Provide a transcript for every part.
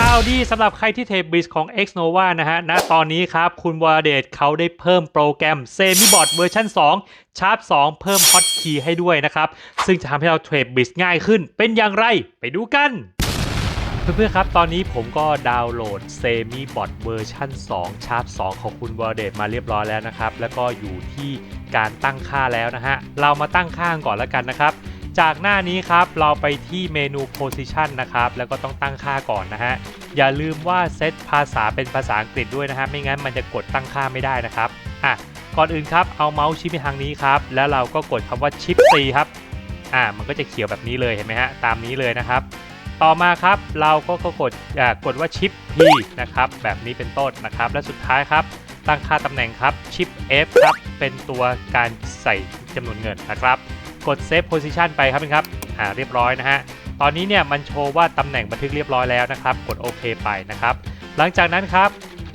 ข่าวดีสำหรับใครที่เทปบิสของ Xnova นะฮะ ณ ตอนนี้ครับ คุณวรเดชเขาได้เพิ่มโปรแกรม Semibot เวอร์ชัน2 Sharp 2เพิ่ม Hotkey ให้ด้วยนะครับ ซึ่งจะทำให้เราเทรดบิสง่ายขึ้น เป็นอย่างไร ไปดูกันเพื่อนๆครับ ตอนนี้ผมก็ดาวน์โหลด Semibot เวอร์ชัน2 Sharp 2ของคุณวรเดชมาเรียบร้อยแล้วนะครับ แล้วก็อยู่ที่การตั้งค่าแล้วนะฮะ เรามาตั้งค่าก่อนแล้วกันนะครับ จากหน้านี้ครับเราไปที่เมนู position นะครับ แล้วก็ต้องตั้งค่าก่อนนะฮะ อย่าลืมว่าเซตภาษาเป็นภาษาอังกฤษด้วยนะฮะ ไม่งั้นมันจะกดตั้งค่าไม่ได้นะครับ อะ ก่อนอื่นครับ เอาเมาส์ชี้ไปทางนี้ครับ แล้วเราก็กดคำว่า shift C ครับ อ่า มันก็จะเขียวแบบนี้เลยเห็นไหมฮะ ตามนี้เลยนะครับ ต่อมาครับเราก็กกดอ่ากดว่า shift P นะครับ แบบนี้เป็นต้นนะครับ และสุดท้ายครับ ตั้งค่าตำแหน่งครับ shift F ครับ เป็นตัวการใส่จำนวนเงินนะครับ กด Save Position ไปครับครับอ่าเรียบร้อยนะฮะตอนนี้เนี่ยมันโชว์ว่าตำแหน่งบันทึกเรียบร้อยแล้วนะครับ กดโอเคไปนะครับ หลังจากนั้นครับ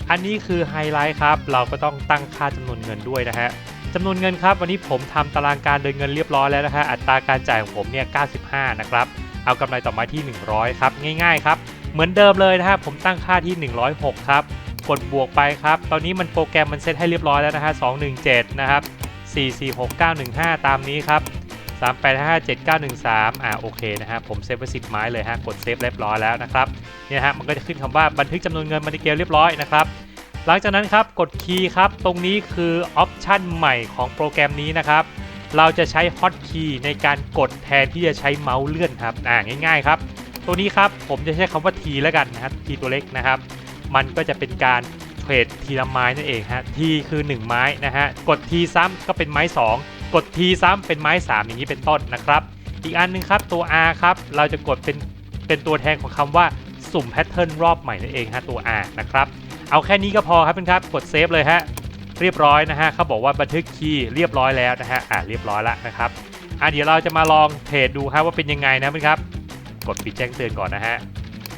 อันนี้คือไฮไลท์ครับ เราก็ต้องตั้งค่าจำนวนเงินด้วยนะฮะจำนวนเงินครับ วันนี้ผมทำตารางการเดินเงินเรียบร้อยแล้วนะฮะอัตราการจ่ายของผมเนี่ย 95 นะครับ เอากำไรต่อมาที่ 100 ครับ ง่ายๆครับ เหมือนเดิมเลยนะฮะผมตั้งค่าที่ 106 ครับ กดบวกไปครับ ตอนนี้มันโปรแกรมมันเซตให้เรียบร้อยแล้วนะฮะ217 นะครับ 446915 ตามนี้ครับ 3857 913 อ่าโอเคนะฮะผมเซฟไว้10ไม้เลยฮะกดเซฟเรียบร้อยแล้วนะครับเนี่ยฮะมันก็จะขึ้นคำว่าบันทึกจำนวนเงินมาในเกมเรียบร้อยนะครับหลังจากนั้นครับกดคีย์ครับตรงนี้คือออปชันใหม่ของโปรแกรมนี้นะครับเราจะใช้ฮอตคีย์ในการกดแทนที่จะใช้เมาส์เลื่อนครับอ่าง่ายๆครับ ตัวนี้ครับผมจะใช้คำว่า T แล้วกันนะครับ T ตัวเล็กนะครับ มันก็จะเป็นการเทรดทีละไม้นั่นเองฮะ T คือ 1 ไม้นะฮะกด T ซ้ำก็เป็นไม้ 2 กด T ซ้ำเป็นไม้ 3 อย่างนี้เป็นต้นนะครับ อีกอันหนึงครับตัว R ครับ เราจะกดเป็นเป็นตัวแทนของคำว่าสุ่มแพทเทิร์นรอบใหม่นั่นเองฮะตัว R นะครับ เอาแค่นี้ก็พอครับเพื่อนครับกดเซฟเลยฮะเรียบร้อยนะฮะเขาบอกว่าบันทึกคีย์เรียบร้อยแล้วนะฮะอ่าเรียบร้อยแล้วนะครับอะเดี๋ยวเราจะมาลองเทรดดูครับว่าเป็นยังไงนะเพื่อนครับ กดปิดแจ้งเตือนก่อนนะฮะ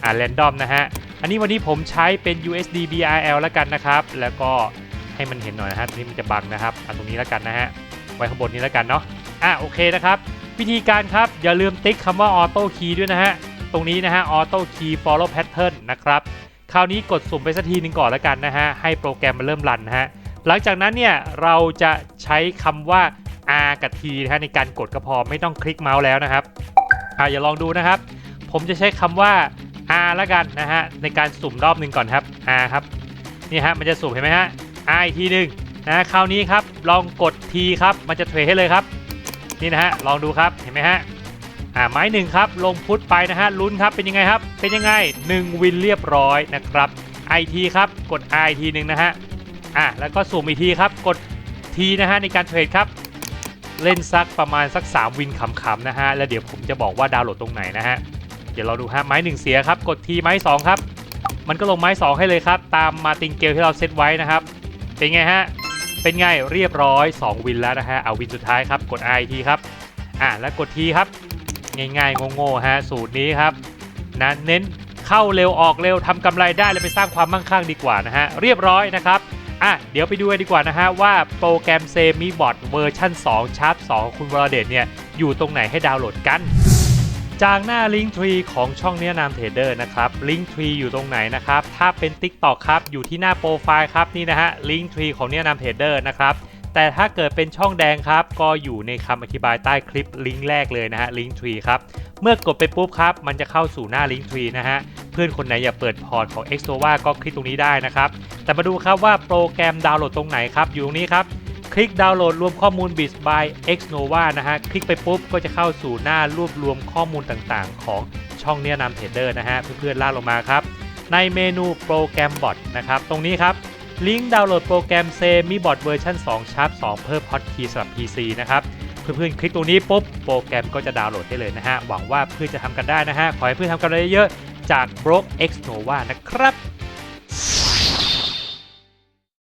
อ่าแรนดอมนะฮะอันนี้วันนี้ผมใช้เป็น USD BRL แล้วกันนะครับ แล้วก็ให้มันเห็นหน่อยนะฮะตรงนี้มันจะบังนะครับอันตรงนี้แล้วกันนะฮะ ไว้ข้างบนนี้แล้วกันเนาะอะโอเคนะครับ วิธีการครับอย่าลืมติ๊กคำว่า Auto Key ด้วยนะฮะ ตรงนี้นะฮะ Auto Key Follow Pattern นะครับ คราวนี้กดสุ่มไปสักทีนึงก่อนแล้วกันนะฮะ ให้โปรแกรมมันเริ่มรันนะฮะ หลังจากนั้นเนี่ยเราจะใช้คำว่า R กับ T นะฮะในการกดก็พอไม่ต้องคลิกเมาส์แล้วนะครับอ่าอย่าลองดูนะครับ ผมจะใช้คำว่า R แล้วกันนะฮะในการสุ่มรอบหนึ่งก่อนครับ R ครับนี่ฮะมันจะสุ่มเห็นไหมฮะ R อีกทีหนึ่ง นะคราวนี้ครับลองกด T ครับมันจะเทรดให้เลยครับนี่นะฮะลองดูครับเห็นไหมฮะอ่าไม้หนึ่งครับลงพุทไปนะฮะลุ้นครับเป็นยังไงครับเป็นยังไง 1 วินเรียบร้อยนะครับไอทีครับกด I ทีหนึ่งนะฮะอะแล้วก็สุ่มอีกทีครับกด T นะฮะในการเทรดครับเล่นซักประมาณสัก 3 วินขำๆนะฮะแล้วเดี๋ยวผมจะบอกว่าดาวน์โหลดตรงไหนนะฮะเดี๋ยวเราดูฮะไม้หนึ่งเสียครับกด T ไม้สองครับมันก็ลงไม้สองให้เลยครับ ตามมาติงเกลที่เราเซตไว้นะครับ เป็นไงฮะ เป็นไงเรียบร้อย 2 วินแล้วนะฮะ เอาวินสุดท้ายครับ กด I ทีครับ อะแล้วกดทีครับ ง่ายๆโง่ๆฮะ สูตรนี้ครับนะเน้นเข้าเร็วออกเร็วทำกำไรได้แล้วไปสร้างความมั่งคั่งดีกว่านะฮะ เรียบร้อยนะครับ อะเดี๋ยวไปดูกันดีกว่านะฮะ ว่าโปรแกรมเซมิบอทเวอร์ชัน2ชาร์ป2ของคุณวรเดชเนี่ย อยู่ตรงไหนให้ดาวน์โหลดกัน จากหน้า Link Tree ของช่องเนี้ยนามเทรดเดอร์นะครับ Link Tree อยู่ตรงไหนนะครับ ถ้าเป็น TikTok ครับ อยู่ที่หน้าโปรไฟล์ครับนี่นะฮะ Link Tree ของเนี้ยนามเทรดเดอร์นะครับแต่ถ้าเกิดเป็นช่องแดงครับ ก็อยู่ในคำอธิบายใต้คลิปลิงก์แรกเลยนะฮะ Link Tree ครับ เมื่อกดไปปุ๊บครับ มันจะเข้าสู่หน้า Link Tree นะฮะ เพื่อนคนไหนอยากเปิดพอร์ตของ Exnova ก็คลิกตรงนี้ได้นะครับ แต่มาดูครับว่าโปรแกรมดาวน์โหลดตรงไหนครับ อยู่ตรงนี้ครับ คลิกดาวน์โหลดรวมข้อมูล Bits by Xnova นะฮะ คลิกไปปุ๊บก็จะเข้าสู่หน้ารวบรวมข้อมูลต่างๆ ของช่องเนี้ยนำเทรดเดอร์นะฮะ เพื่อนๆลากลงมาครับ ในเมนูโปรแกรมบอทนะครับ ตรงนี้ครับ ลิงก์ดาวน์โหลดโปรแกรม Semibot เวอร์ชัน2 Sharp 2เพิ่ม Hotkey สำหรับ PC นะครับ เพื่อนๆ คลิกตรงนี้ปุ๊บโปรแกรมก็จะดาวน์โหลดได้เลยนะฮะ หวังว่าเพื่อนจะทำกันได้นะฮะ ขอให้เพื่อนทำกันเยอะๆจาก b r o k e X Nova นะครับ